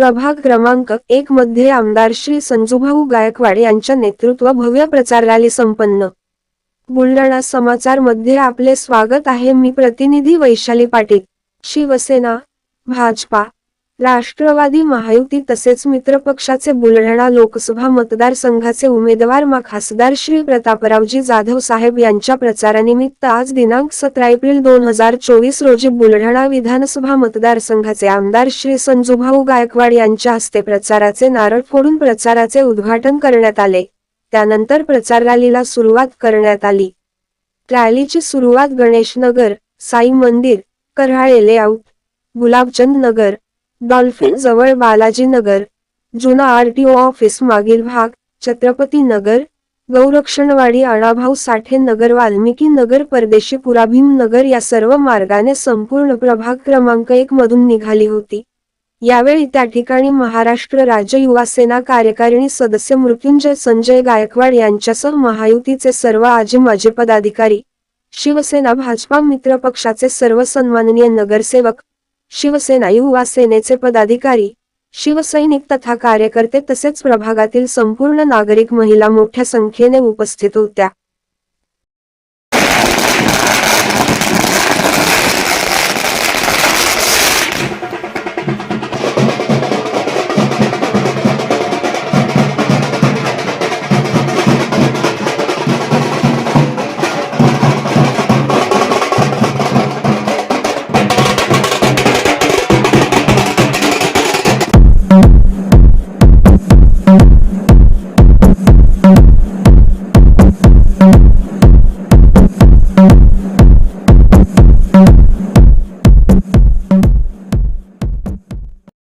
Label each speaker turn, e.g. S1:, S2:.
S1: प्रभाग क्रमांक एक मध्ये आमदार श्री संजूभाऊ गायकवाड यांच्या नेतृत्व भव्य प्रचार रॅली संपन्न. बुलढाणा समाचारमध्ये आपले स्वागत आहे मी प्रतिनिधी वैशाली पाटील. शिवसेना भाजपा राष्ट्रवादी महायुती तसेच मित्रपक्षाचे बुलढाणा लोकसभा मतदारसंघाचे उमेदवार मा खासदार श्री प्रतापरावजी जाधव साहेब यांच्या प्रचारानिमित्त आज दिनांक सतरा एप्रिल दोन हजार चोवीस रोजी बुलढाणा विधानसभा मतदारसंघाचे आमदार श्री संजूभाऊ गायकवाड यांच्या हस्ते प्रचाराचे नारळ फोडून प्रचाराचे उद्घाटन करण्यात आले. त्यानंतर प्रचार रॅलीला सुरुवात करण्यात आली. रॅलीची सुरुवात गणेशनगर साई मंदिर कराळे लेआउट गुलाबचंद नगर डॉल्फिन जवळ बालाजी नगर जुना आरटीओ ऑफिस मागील भाग छत्रपती नगर गौरक्षणवाडी अणाभाऊ साठे नगर वाल्मिकी नगर परदेशी पुराभीम नगर या सर्व मार्गाने संपूर्ण प्रभाग क्रमांक एक मधून निघाली होती. यावेळी त्या ठिकाणी महाराष्ट्र राज्य युवा सेना कार्यकारिणी सदस्य मृत्युंजय संजय गायकवाड यांच्यासह महायुतीचे सर्व आजी माजी पदाधिकारी शिवसेना भाजपा मित्र पक्षाचे सर्व सन्माननीय नगरसेवक शिवसेना युवा सेनेचे पदाधिकारी शिवसैनिक तथा कार्यकर्ते तसेच प्रभागातील संपूर्ण नागरिक महिला मोठ्या संख्येने उपस्थित होत्या.